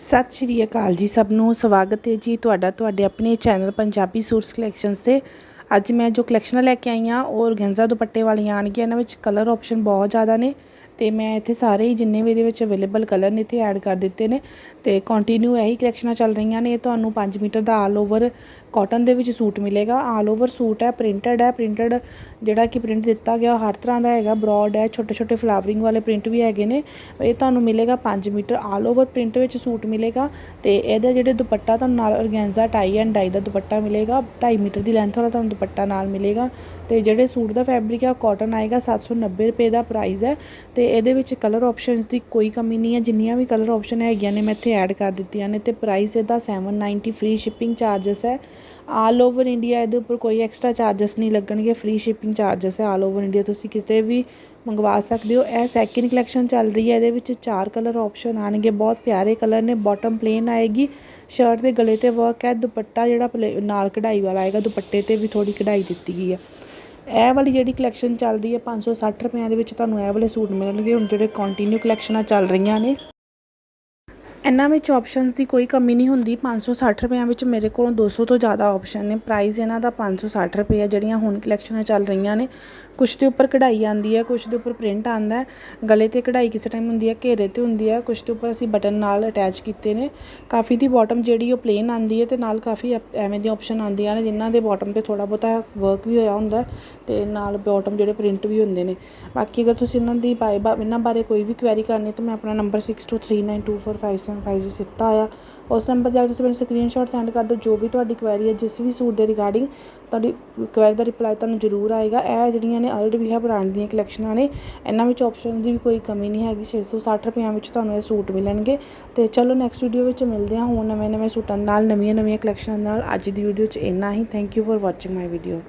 ਸਤਿ ਸ਼੍ਰੀ ਅਕਾਲ ਜੀ ਸਭ ਨੂੰ, ਸਵਾਗਤ ਹੈ ਜੀ ਤੁਹਾਡਾ, ਤੁਹਾਡੇ ਆਪਣੇ ਚੈਨਲ ਪੰਜਾਬੀ ਸੂਟਸ ਕਲੈਕਸ਼ਨਸ ਤੇ। ਅੱਜ ਮੈਂ ਜੋ ਕਲੈਕਸ਼ਨਾਂ ਲੈ ਕੇ ਆਈ ਹਾਂ, ਉਹ ਔਰਗੈਂਜ਼ਾ ਦੁਪੱਟੇ ਵਾਲੀਆਂ ਆਣਗੀਆਂ ਇਹਨਾਂ ਵਿੱਚ ਕਲਰ ਆਪਸ਼ਨ ਬਹੁਤ ਜ਼ਿਆਦਾ ਨੇ। ਤੇ ਮੈਂ ਇੱਥੇ ਸਾਰੇ ਹੀ ਜਿੰਨੇ ਵੀ ਇਹਦੇ ਵਿੱਚ ਅਵੇਲੇਬਲ ਕਲਰ ਨੇ ਇੱਥੇ ਐਡ ਕਰ ਦਿੱਤੇ ਨੇ ਤੇ ਕੰਟੀਨਿਊ ਇਹੀ ਕਲੈਕਸ਼ਨਾਂ ਚੱਲ ਰਹੀਆਂ ਨੇ। ਤੁਹਾਨੂੰ 5 ਮੀਟਰ ਦਾ ਆਲ ਓਵਰ ਕਾਟਨ ਦੇ ਵਿੱਚ ਸੂਟ ਮਿਲੇਗਾ। ਆਲ ਓਵਰ ਸੂਟ ਹੈ ਪ੍ਰਿੰਟਡ ਹੈ ਪ੍ਰਿੰਟਡ ਜਿਹੜਾ ਕਿ ਪ੍ਰਿੰਟ ਦਿੱਤਾ ਗਿਆ, ਉਹ ਹਰ ਤਰ੍ਹਾਂ ਦਾ ਹੈਗਾ। ਬ੍ਰੌਡ ਹੈ, ਛੋਟੇ ਛੋਟੇ ਫਲਾਵਰਿੰਗ ਵਾਲੇ ਪ੍ਰਿੰਟ ਵੀ ਹੈਗੇ ਨੇ। ਇਹ ਤੁਹਾਨੂੰ ਮਿਲੇਗਾ 5 ਮੀਟਰ। ਆਲ ਓਵਰ ਪ੍ਰਿੰਟ ਵਿੱਚ ਸੂਟ ਮਿਲੇਗਾ ਤੇ ਇਹਦੇ ਜਿਹੜੇ ਦੁਪੱਟਾ ਤੁਹਾਨੂੰ ਨਾਲ ਔਰਗੈਂਜ਼ਾ ਟਾਈ ਐਂਡ ਡਾਈ ਦਾ ਦੁਪੱਟਾ ਮਿਲੇਗਾ। 2.5 ਮੀਟਰ ਦੀ ਲੈਂਥ ਵਾਲਾ ਤੁਹਾਨੂੰ ਦੁਪੱਟਾ ਨਾਲ ਮਿਲੇਗਾ। ਤੇ ਜਿਹੜੇ ਸੂਟ ਦਾ ਫੈਬਰਿਕ ਹੈ ਉਹ ਕਾਟਨ ਆਏਗਾ। 790 ਰੁਪਏ ਦਾ ਪ੍ਰਾਈਸ ਹੈ। ਤੇ ਇਹਦੇ ਵਿੱਚ ਕਲਰ ਆਪਸ਼ਨਸ ਦੀ ਕੋਈ ਕਮੀ ਨਹੀਂ ਹੈ। ਜਿੰਨੀਆਂ ਵੀ ਕਲਰ ਆਪਸ਼ਨ ਹੈਗੀਆਂ ਨੇ, ਮੈਂ ਇੱਥੇ ਐਡ ਕਰ ਦਿੱਤੀਆਂ ਨੇ ਤੇ ਪ੍ਰਾਈਸ ਇਹਦਾ 790 ਫ੍ਰੀ ਸ਼ਿਪਿੰਗ ਚਾਰजेस ਹੈ। ਆਲ ਓਵਰ ਇੰਡੀਆ ਇਹਦੇ ਉੱਪਰ ਕੋਈ ਐਕਸਟਰਾ ਚਾਰजेस ਨਹੀਂ ਲੱਗਣਗੇ ਫ੍ਰੀ ਸ਼ਿਪਿੰਗ ਚਾਰजेस ਹੈ ਆਲ ਓਵਰ ਇੰਡੀਆ ਤੁਸੀਂ ਕਿਤੇ ਵੀ ਮੰਗਵਾ ਸਕਦੇ ਹੋ। ਇਹ ਸੈਕਿੰਡ ਕਲੈਕਸ਼ਨ ਚੱਲ ਰਹੀ ਹੈ, ਇਹਦੇ ਵਿੱਚ ਚਾਰ ਕਲਰ ਆਪਸ਼ਨ ਆਣਗੇ ਬਹੁਤ ਪਿਆਰੇ ਕਲਰ ਨੇ ਬਾਟਮ ਪਲੇਨ ਆਏਗੀ। ਸ਼ਰਟ ਦੇ ਗਲੇ ਤੇ ਵਰਕ ਹੈ। ਦੁਪੱਟਾ ਜਿਹੜਾ ਨਾਲ ਕਢਾਈ ਵਾਲਾ ਆਏਗਾ, ਦੁਪੱਟੇ ਤੇ ਵੀ ਥੋੜੀ ਕਢਾਈ ਦਿੱਤੀ ਗਈ ਹੈ। ਇਹ ਵਾਲੀ ਜਿਹੜੀ ਕਲੈਕਸ਼ਨ ਚੱਲ ਰਹੀ ਹੈ 560 ਰੁਪਏ ਦੇ ਵਿੱਚ ਤੁਹਾਨੂੰ ਇਹ ਵਾਲੇ ਸੂਟ ਮਿਲਣਗੇ। ਹੁਣ ਜਿਹੜੇ ਕੰਟੀਨਿਊ ਕਲੈਕਸ਼ਨਾਂ ਚੱਲ ਰਹੀਆਂ ਨੇ ਇਹਨਾਂ ਵਿੱਚ ਆਪਸ਼ਨਸ ਦੀ ਕੋਈ ਕਮੀ ਨਹੀਂ ਹੁੰਦੀ। 560 ਰੁਪਈਆਂ ਵਿੱਚ ਮੇਰੇ ਕੋਲ 200 ਤੋਂ ਜ਼ਿਆਦਾ ਆਪਸ਼ਨ ਨੇ। ਪ੍ਰਾਈਸ ਇਹਨਾਂ ਦਾ 560 ਰੁਪਏ ਹੈ ਜਿਹੜੀਆਂ ਹੁਣ ਕਲੈਕਸ਼ਨਾਂ ਚੱਲ ਰਹੀਆਂ ਨੇ। ਕੁਛ ਦੇ ਉੱਪਰ ਕਢਾਈ ਆਂਦੀ ਹੈ, ਕੁਛ ਦੇ ਉੱਪਰ ਪ੍ਰਿੰਟ ਆਂਦਾ ਹੈ। ਗਲੇ ਤੇ ਕਢਾਈ ਕਿਸੇ ਟਾਈਮ ਹੁੰਦੀ ਹੈ, ਘੇਰੇ ਤੇ ਹੁੰਦੀ ਹੈ। ਕੁਛ ਦੇ ਉੱਪਰ ਅਸੀਂ ਬਟਨ ਨਾਲ ਅਟੈਚ ਕੀਤੇ ਨੇ। ਕਾਫੀ ਦੀ ਬਾਟਮ ਜਿਹੜੀ ਉਹ ਪਲੇਨ ਆਂਦੀ ਹੈ ਤੇ ਨਾਲ ਕਾਫੀ ਐਪ- ਐਵੇਂ ਦੀਆਂ ਆਪਸ਼ਨ ਆਂਦੀਆਂ ਨੇ, ਜਿਨ੍ਹਾਂ ਦੇ ਬਾਟਮ ਤੇ ਥੋੜਾ ਬਹੁਤਾ ਵਰਕ ਵੀ ਹੋਇਆ ਹੁੰਦਾ ਹੈ ਤੇ ਨਾਲ ਬਾਟਮ ਜਿਹੜੇ ਪ੍ਰਿੰਟ ਵੀ ਹੁੰਦੇ ਨੇ। ਬਾਕੀ ਅਗਰ ਤੁਸੀਂ ਇਹਨਾਂ ਦੀ ਬਾਏ, ਬਾ, ਇਹਨਾਂ ਬਾਰੇ ਕੋਈ ਵੀ ਕੁਐਰੀ ਕਰਨੀ ਤਾਂ ਮੈਂ ਆਪਣਾ ਨੰਬਰ ਫਾਈਵ 6239245750 ਦਿੱਤਾ ਆ। ਉਸ ਨੰਬਰ ਜਾ ਕੇ ਤੁਸੀਂ ਮੈਨੂੰ ਸਕਰੀਨਸ਼ਾਟ ਸੈਂਡ ਕਰ ਦਿਓ, ਜੋ ਵੀ ਤੁਹਾਡੀ ਕੁਐਰੀ ਹੈ, ਜਿਸ ਵੀ ਸੂਟ ਦੇ ਰਿਗਾਰਡਿੰਗ ਤੁਹਾਡੀ ਕੁਐਰੀ ਦਾ ਰਿਪਲਾਈ ਤੁਹਾਨੂੰ ਜ਼ਰੂਰ ਆਏਗਾ। ਇਹ ਜਿਹੜੀਆਂ ਨੇ ਅਲਰੇਡੀ ਵੀ ਬ੍ਰਾਂਡ ਦੀਆਂ ਕਲੈਕਸ਼ਨਾਂ ਨੇ, ਇਹਨਾਂ ਵਿੱਚ ਆਪਸ਼ਨ ਦੀ ਵੀ ਕੋਈ ਕਮੀ ਨਹੀਂ ਹੈਗੀ। 660 ਰੁਪਈਆਂ ਵਿੱਚ ਤੁਹਾਨੂੰ ਇਹ ਸੂਟ ਮਿਲਣਗੇ। ਤੇ ਚਲੋ ਨੈਕਸਟ ਵੀਡੀਓ ਵਿੱਚ ਮਿਲਦੇ ਹਾਂ ਹੁਣ ਨਵੇਂ ਨਵੇਂ ਸੂਟਾਂ ਨਾਲ ਨਵੀਆਂ ਨਵੀਆਂ ਕਲੈਕਸ਼ਨਾਂ ਨਾਲ। ਅੱਜ ਦੀ ਵੀਡੀਓ 'ਚ ਇੰਨਾ ਹੀ। Thank you for watching my video